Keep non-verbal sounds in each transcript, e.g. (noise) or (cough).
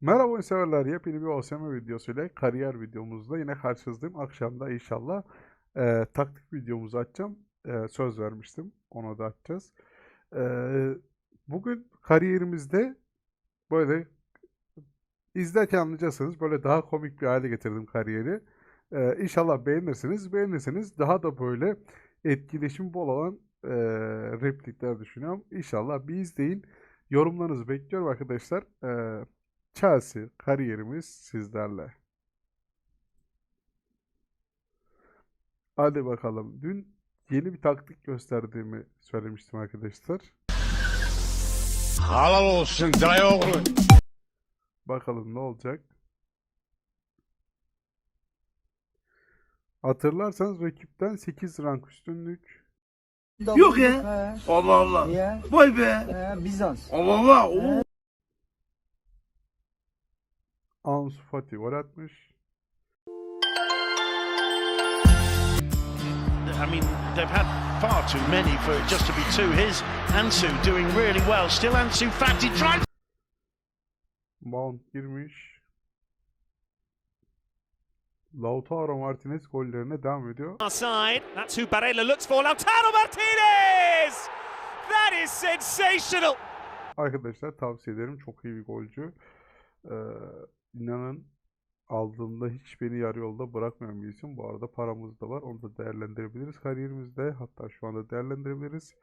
Merhaba oyun severler. Yepyeni bir OSM videosuyla kariyer videomuzda yine karşınızdayım. Akşamda inşallah e, taktik videomuzu açacağım. E, söz vermiştim. Onu da açacağız. E, bugün kariyerimizde böyle izlerken anlayacaksınız. Böyle daha komik bir hale getirdim kariyeri. E, inşallah beğenirsiniz. Beğenirseniz daha da böyle etkileşim bol olan e, replikler düşünüyorum. İnşallah bir izleyin. Yorumlarınızı bekliyorum arkadaşlar. E, Chelsea kariyerimiz sizlerle. Hadi bakalım. Dün yeni bir taktik gösterdiğimi söylemiştim arkadaşlar. Halal olsun dayı oğlu. Bakalım ne olacak. Hatırlarsanız rakipten 8 rank üstünlük. Yok ya. Allah Allah. Vay be. Bizans. Allah Allah. Oo. Ansu Fati gol atmış. I mean, they've had far too many for it just to be two. Here's Ansu doing really well. Still Ansu Fati trying. Mount girmiş. Lautaro Martinez gollerine devam ediyor. Our side. That's who Barella looks for. Lautaro Martinez! That is sensational. Arkadaşlar tavsiye ederim. Çok iyi bir golcü. Ee, inanın aldığımda hiç beni yarı yolda bırakmayan bir isim. Bu arada paramız da var. Onu da değerlendirebiliriz kariyerimizde. Hatta şu anda değerlendirebiliriz.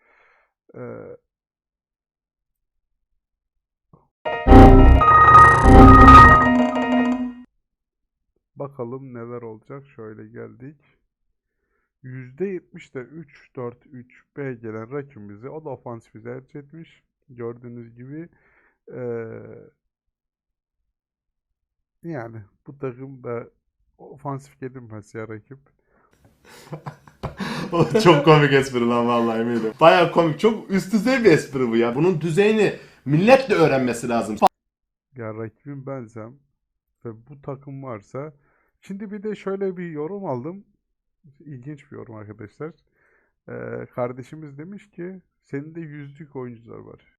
Ee, bakalım neler olacak. Şöyle geldik. %70'de 3-4-3-B gelen rakibimizi o da ofansifi tercih etmiş. Gördüğünüz gibi eee, yani bu takım da ofansif gelinmez ya rakip. (laughs) O çok komik espri lan vallahi eminim. Baya komik. Çok üst düzey bir espri bu ya. Bunun düzeyini millet de öğrenmesi lazım. Ya rakibim bensem ve bu takım varsa şimdi bir de şöyle bir yorum aldım. İlginç bir yorum arkadaşlar. Eee, kardeşimiz demiş ki senin de yüzlük oyuncular var.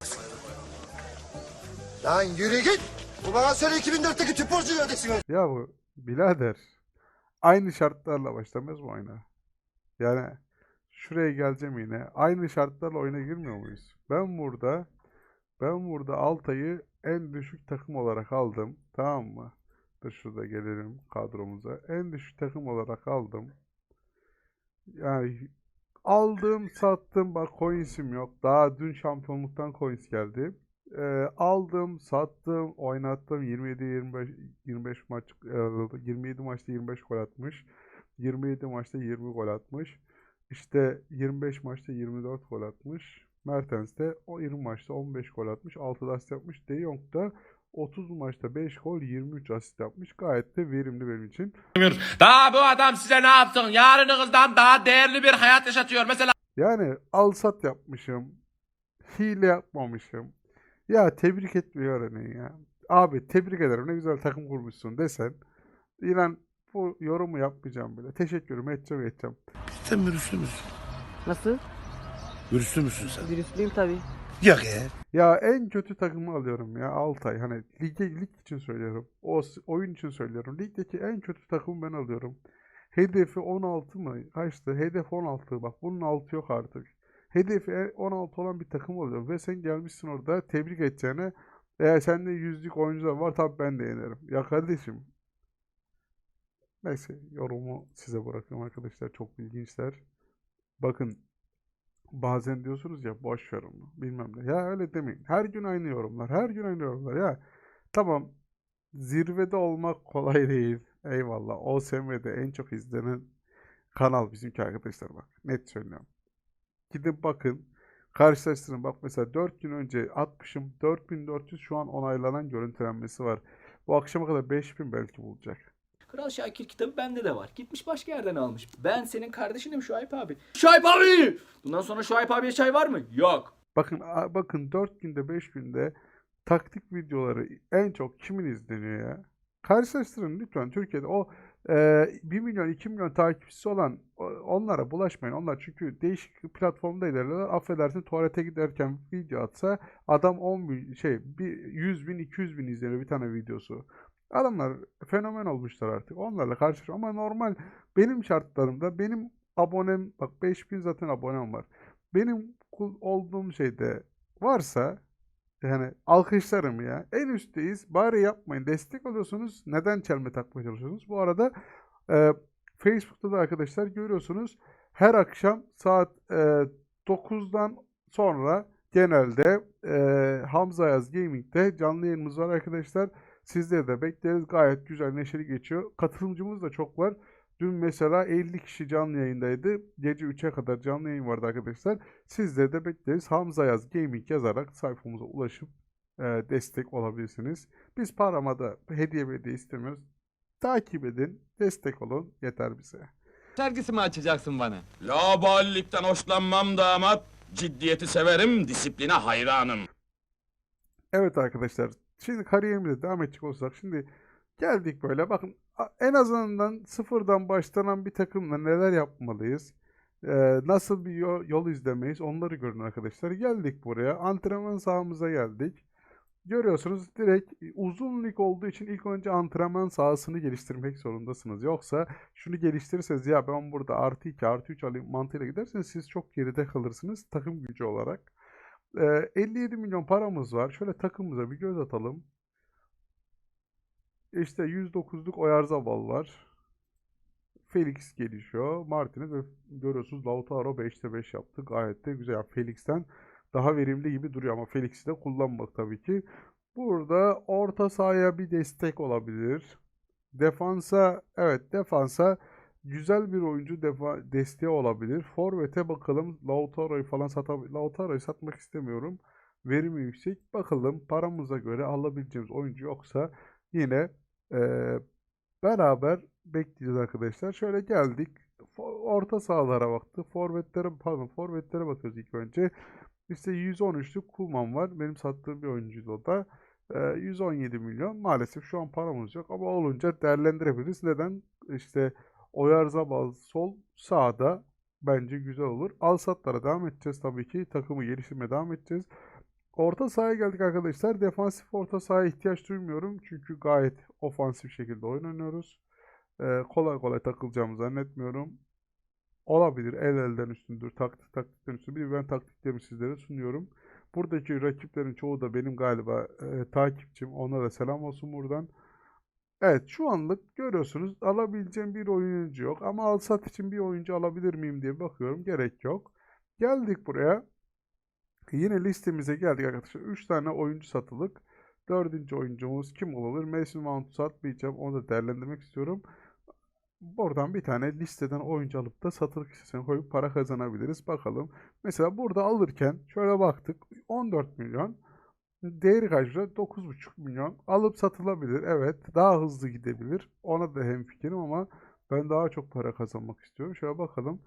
Lan yürü git. Bana söyle 2004'teki tüp borcunu ödesin. Ya bu birader aynı şartlarla başlamaz mı oyuna? Yani şuraya geleceğim yine. Aynı şartlarla oyuna girmiyor muyuz? Ben burada ben burada Altay'ı en düşük takım olarak aldım. Tamam mı? Dur şurada gelelim kadromuza. En düşük takım olarak aldım. Yani aldım, sattım. Bak coins'im yok. Daha dün şampiyonluktan coins geldi. Ee, aldım, sattım, oynattım. 27 25 25 maç e, 27 maçta 25 gol atmış. 27 maçta 20 gol atmış. İşte 25 maçta 24 gol atmış. Mertens de o 20 maçta 15 gol atmış. 6 asist yapmış. De Jong da 30 maçta 5 gol 23 asist yapmış. Gayet de verimli benim için. Daha bu adam size ne yapsın? Yarınınızdan daha değerli bir hayat yaşatıyor. Mesela Yani al sat yapmışım. Hile yapmamışım. Ya tebrik etmiyor örneğin ya. Abi tebrik ederim ne güzel takım kurmuşsun desen. İnan bu yorumu yapmayacağım bile. Teşekkürüm edeceğim edeceğim. Sen virüslü müsün? Nasıl? Virüslü müsün sen? Virüslüyüm tabii. Yok ya. Ya en kötü takımı alıyorum ya Altay. Hani lige, lig için söylüyorum. O oyun için söylüyorum. Ligdeki en kötü takımı ben alıyorum. Hedefi 16 mı? Kaçtı? Hedef 16. Bak bunun altı yok artık. Hedefi e- 16 olan bir takım alıyorum. Ve sen gelmişsin orada tebrik edeceğine. Eğer sende yüzlük oyuncular var tabii ben de yenerim. Ya kardeşim. Neyse yorumu size bırakıyorum arkadaşlar. Çok ilginçler. Bakın Bazen diyorsunuz ya boş ver onu bilmem ne. Ya öyle demeyin. Her gün aynı yorumlar. Her gün aynı yorumlar. Ya tamam zirvede olmak kolay (laughs) değil. Eyvallah. OSM'de en çok izlenen kanal bizimki arkadaşlar bak. Net söylüyorum. Gidin bakın. Karşılaştırın. Bak mesela 4 gün önce atmışım. 4400 şu an onaylanan görüntülenmesi var. Bu akşama kadar 5000 belki bulacak. Kral Şakir kitabı bende de var. Gitmiş başka yerden almış. Ben senin kardeşinim Şuayb abi. Şuayb abi! Bundan sonra Şuayb abiye çay var mı? Yok. Bakın bakın 4 günde 5 günde taktik videoları en çok kimin izleniyor ya? Karşılaştırın lütfen Türkiye'de o 1 milyon 2 milyon takipçisi olan onlara bulaşmayın. Onlar çünkü değişik platformda ilerliyorlar. Affedersin tuvalete giderken video atsa adam 10 bin, şey bir 100 bin 200 bin izleniyor bir tane videosu. Adamlar fenomen olmuşlar artık. Onlarla karşı ama normal benim şartlarımda benim abonem bak 5000 zaten abonem var. Benim olduğum şeyde varsa yani alkışlarım ya. En üstteyiz. Bari yapmayın. Destek oluyorsunuz. Neden çelme takmaya çalışıyorsunuz? Bu arada e, Facebook'ta da arkadaşlar görüyorsunuz. Her akşam saat e, 9'dan sonra genelde e, Hamza Yaz Gaming'de canlı yayınımız var arkadaşlar. Sizleri de bekleriz. Gayet güzel, neşeli geçiyor. Katılımcımız da çok var. Dün mesela 50 kişi canlı yayındaydı. Gece 3'e kadar canlı yayın vardı arkadaşlar. Sizleri de bekleriz. Hamza Yaz Gaming yazarak sayfamıza ulaşıp e, destek olabilirsiniz. Biz paramada hediye hediye istemiyoruz. Takip edin, destek olun yeter bize. Sergisi mi açacaksın bana? Laballikten hoşlanmam damat. Ciddiyeti severim, disipline hayranım. Evet arkadaşlar. Şimdi kariyerimize devam edecek olsak şimdi geldik böyle bakın en azından sıfırdan başlanan bir takımla neler yapmalıyız? Ee, nasıl bir yol, yol izlemeyiz? Onları görün arkadaşlar. Geldik buraya. Antrenman sahamıza geldik. Görüyorsunuz direkt uzun lig olduğu için ilk önce antrenman sahasını geliştirmek zorundasınız. Yoksa şunu geliştirirseniz ya ben burada artı 2 artı 3 alayım mantığıyla giderseniz siz çok geride kalırsınız takım gücü olarak. Ee, 57 milyon paramız var. Şöyle takımımıza bir göz atalım. İşte 109'luk Oyarzabal var. Felix gelişiyor. Martinez ve görüyorsunuz Lautaro 5'te 5 yaptı. Gayet de güzel. Yani Felix'ten daha verimli gibi duruyor ama Felix'i de kullanmak tabii ki. Burada orta sahaya bir destek olabilir. Defansa evet defansa güzel bir oyuncu defa, desteği olabilir. Forvet'e bakalım. Lautaro'yu falan satabilir. Lautaro'yu satmak istemiyorum. Verimi yüksek. Bakalım paramıza göre alabileceğimiz oyuncu yoksa yine eee, beraber bekleyeceğiz arkadaşlar. Şöyle geldik. Orta sahalara baktık. Forvetlere pardon forvetlere bakıyoruz ilk önce. İşte 113'lük Kuman var. Benim sattığım bir oyuncuydu o da. Eee, 117 milyon. Maalesef şu an paramız yok ama olunca değerlendirebiliriz. Neden? İşte Oyarzabal sol sağda bence güzel olur. Alsatlara devam edeceğiz tabii ki. Takımı geliştirmeye devam edeceğiz. Orta sahaya geldik arkadaşlar. Defansif orta sahaya ihtiyaç duymuyorum. Çünkü gayet ofansif şekilde oyun oynuyoruz. Ee, kolay kolay takılacağımı zannetmiyorum. Olabilir. El elden üstündür. Taktik taktikten üstündür. Ben taktiklerimi sizlere sunuyorum. Buradaki rakiplerin çoğu da benim galiba e, takipçim. Onlara da selam olsun buradan. Evet şu anlık görüyorsunuz alabileceğim bir oyuncu yok. Ama alsat için bir oyuncu alabilir miyim diye bakıyorum. Gerek yok. Geldik buraya. Yine listemize geldik arkadaşlar. 3 tane oyuncu satılık. Dördüncü oyuncumuz kim olabilir? Mason Mount'u satmayacağım. Onu da değerlendirmek istiyorum. Buradan bir tane listeden oyuncu alıp da satılık listesine koyup para kazanabiliriz. Bakalım. Mesela burada alırken şöyle baktık. 14 milyon. Değeri kaç lira? 9,5 milyon. Alıp satılabilir. Evet. Daha hızlı gidebilir. Ona da hemfikirim ama ben daha çok para kazanmak istiyorum. Şöyle bakalım.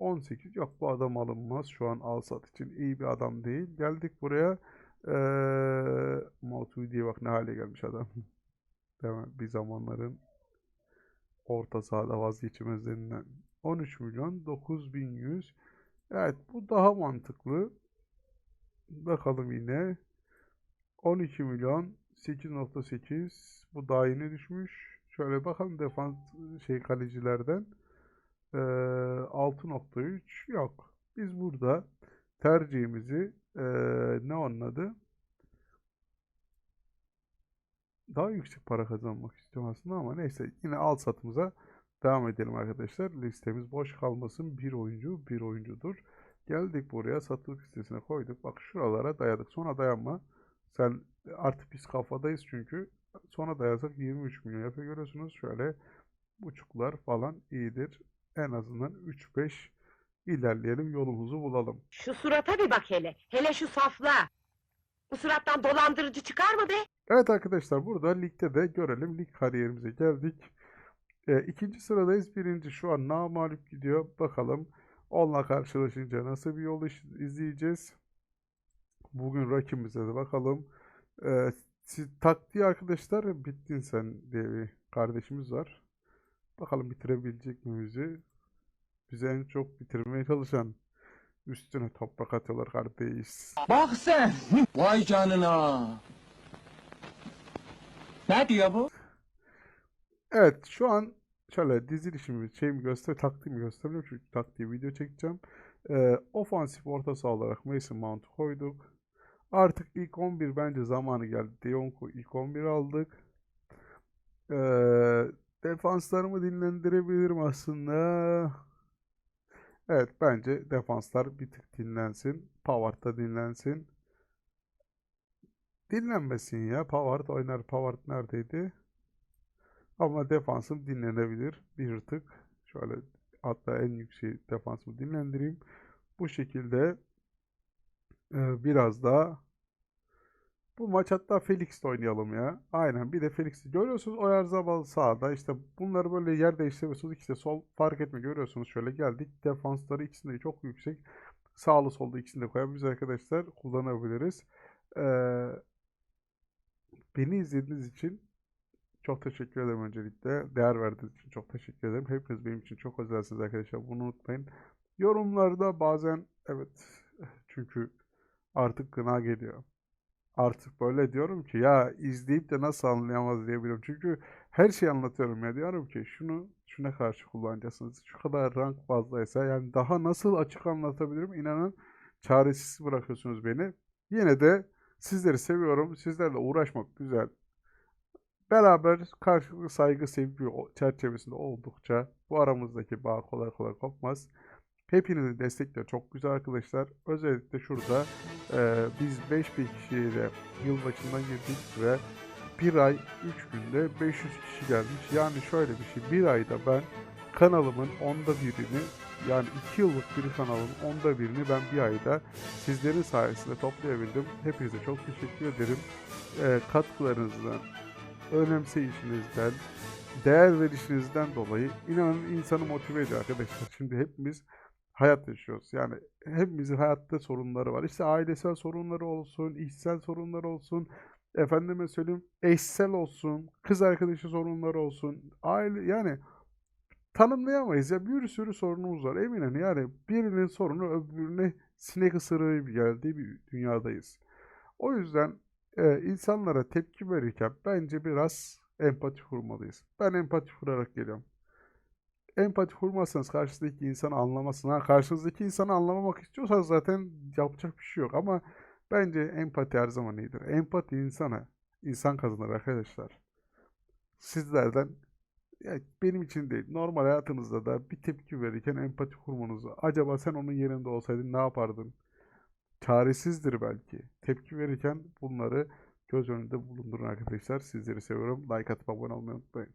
18. Yok bu adam alınmaz. Şu an al sat için iyi bir adam değil. Geldik buraya. Eee Matuidi'ye bak ne hale gelmiş adam. (laughs) Mi? Bir zamanların orta sahada vazgeçilmezlerinden. 13 milyon 9100. Evet bu daha mantıklı. Bakalım yine. 12 milyon 8.8 bu daha yeni düşmüş. Şöyle bakalım defans şey kalecilerden. Ee, 6.3 yok. Biz burada tercihimizi ee, ne onun adı? Daha yüksek para kazanmak istiyorum aslında ama neyse yine al satımıza devam edelim arkadaşlar. Listemiz boş kalmasın. Bir oyuncu bir oyuncudur. Geldik buraya satılık listesine koyduk. Bak şuralara dayadık. Sonra dayanma. Sen artık biz kafadayız çünkü. Sonra dayasak 23 milyon yapıyor. Görüyorsunuz şöyle buçuklar falan iyidir. En azından 3-5 ilerleyelim yolumuzu bulalım. Şu surata bir bak hele. Hele şu saflığa. Bu surattan dolandırıcı çıkar mı be? Evet arkadaşlar burada ligde de görelim. Lig kariyerimize geldik. E, ikinci sıradayız. Birinci şu an namağlup gidiyor. Bakalım onunla karşılaşınca nasıl bir yol izleyeceğiz. Bugün rakibimize de bakalım. E, taktiği arkadaşlar Bittin sen diye bir kardeşimiz var. Bakalım bitirebilecek mi bizi? Bize en çok bitirmeye çalışan üstüne toprak atıyorlar kardeş. Bak sen. Vay canına. Ne diyor bu? Evet şu an şöyle dizilişimi şeyimi göster taktiğimi göstereyim çünkü taktiği video çekeceğim. Ee, ofansif orta saha olarak Mason Mount'u koyduk. Artık ilk 11 bence zamanı geldi. De Jong'u ilk 11 aldık. Ee, defanslarımı dinlendirebilirim aslında. Evet bence defanslar bir tık dinlensin. Pavard da dinlensin. Dinlenmesin ya. Pavard oynar. Pavard neredeydi? Ama defansım dinlenebilir bir tık. Şöyle hatta en yüksek defansımı dinlendireyim. Bu şekilde biraz daha bu maç hatta Felix'le oynayalım ya. Aynen bir de Felix'i görüyorsunuz Oyarzabal sağda işte bunları böyle yer değiştiriyorsunuz ikisi de sol fark etme görüyorsunuz şöyle geldik defansları ikisinde de çok yüksek sağlı solda ikisini de koyabiliriz arkadaşlar kullanabiliriz. Ee, beni izlediğiniz için çok teşekkür ederim öncelikle. Değer verdiğiniz için çok teşekkür ederim. Hepiniz benim için çok özelsiniz arkadaşlar. Bunu unutmayın. Yorumlarda bazen evet çünkü artık gına geliyor. Artık böyle diyorum ki ya izleyip de nasıl anlayamaz diyebiliyorum. Çünkü her şeyi anlatıyorum ya diyorum ki şunu şuna karşı kullanacaksınız. Şu kadar rank fazlaysa yani daha nasıl açık anlatabilirim inanın çaresiz bırakıyorsunuz beni. Yine de sizleri seviyorum. Sizlerle uğraşmak güzel. Beraber karşılıklı saygı, sevgi çerçevesinde oldukça bu aramızdaki bağ kolay kolay kopmaz. Hepinizin destekleri çok güzel arkadaşlar. Özellikle şurada e, biz 5000 kişiyle yılbaşından girdik ve bir ay 3 günde 500 kişi gelmiş. Yani şöyle bir şey bir ayda ben kanalımın onda birini yani 2 yıllık bir kanalın onda birini ben bir ayda sizlerin sayesinde toplayabildim. Hepinize çok teşekkür ederim. E, katkılarınızdan, önemseyişinizden, değer verişinizden dolayı inanın insanı motive ediyor arkadaşlar. Şimdi hepimiz hayat yaşıyoruz. Yani hepimizin hayatta sorunları var. İşte ailesel sorunları olsun, işsel sorunları olsun, efendime söyleyeyim eşsel olsun, kız arkadaşı sorunları olsun. Aile yani tanımlayamayız ya bir sürü sorunumuz var. Eminim yani birinin sorunu öbürüne sinek ısırığı geldiği bir dünyadayız. O yüzden e, insanlara tepki verirken bence biraz empati kurmalıyız. Ben empati kurarak geliyorum. Empati kurmazsanız karşınızdaki insanı anlamasın. Ha, karşınızdaki insanı anlamamak istiyorsanız zaten yapacak bir şey yok. Ama bence empati her zaman iyidir. Empati insana, insan kazanır arkadaşlar. Sizlerden ya benim için değil, normal hayatınızda da bir tepki verirken empati kurmanızı. Acaba sen onun yerinde olsaydın ne yapardın? Çaresizdir belki. Tepki verirken bunları göz önünde bulundurun arkadaşlar. Sizleri seviyorum. Like atıp abone olmayı unutmayın.